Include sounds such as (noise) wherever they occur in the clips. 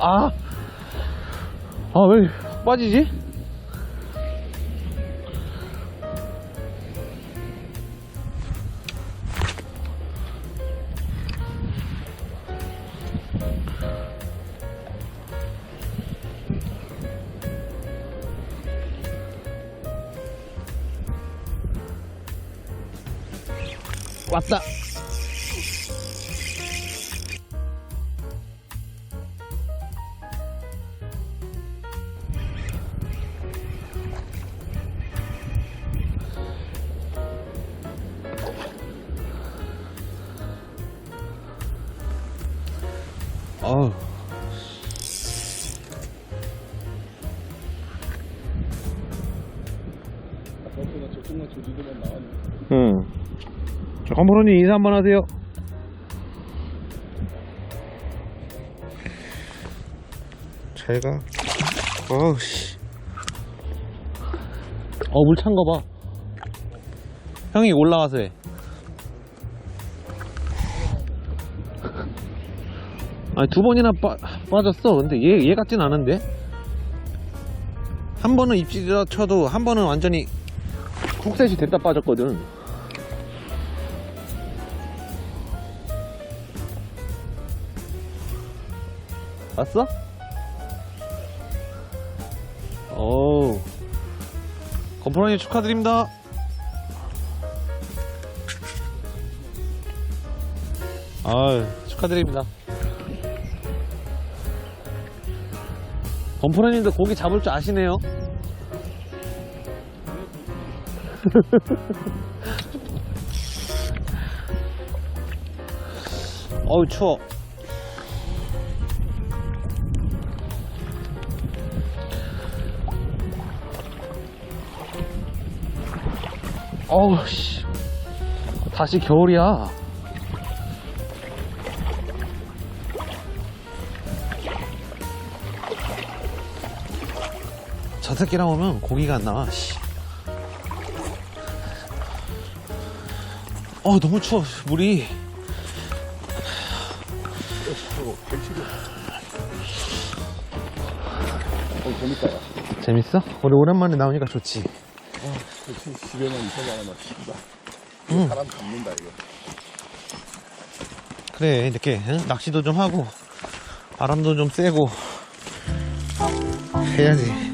아, 아, 왜 빠지지? 왔다. 나왔네. 응. 자, 건프로님 인사 한번 하세요. 잘 가. 어우, 씨. 어, 물 찬 거 봐. 형이 올라와서 해. 아니, 두 번이나 빠, 빠졌어. 근데 얘, 얘 같진 않은데? 한 번은 입질이라 쳐도 한 번은 완전히 훅셋이 됐다 빠졌거든. 왔어? 어우. 건프로님 축하드립니다. 아유, 축하드립니다. 건프로님도 고기 잡을 줄 아시네요. (laughs) 어우, 추워. 어우, 씨. 다시 겨울이야. 저 새끼랑 오면 고기가 안 나와, 씨. 어, 너무 추워, 물이. 어, 재밌다, 야. 재밌어? 우리 오랜만에 나오니까 좋지. 그치, 집에만 하나 맛있다. 응. 사람 잡는다, 이거. 그래, 이렇게, 응? 낚시도 좀 하고, 바람도 좀 쐬고, 해야지.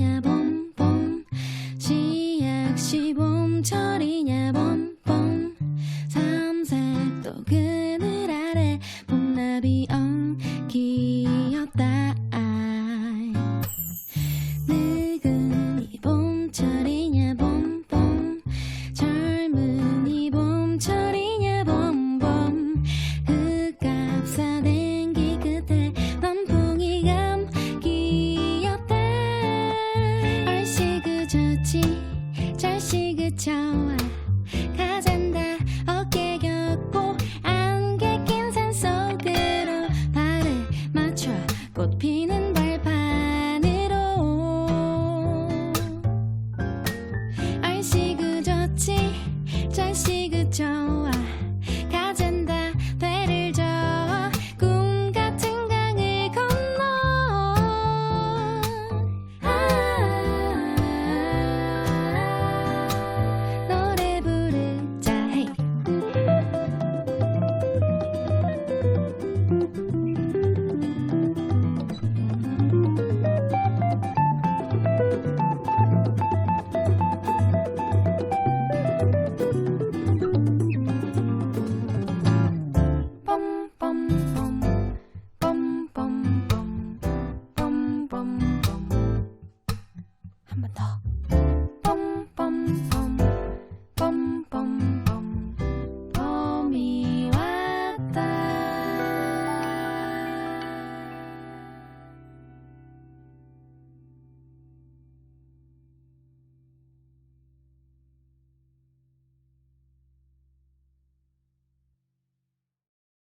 也不。 절씨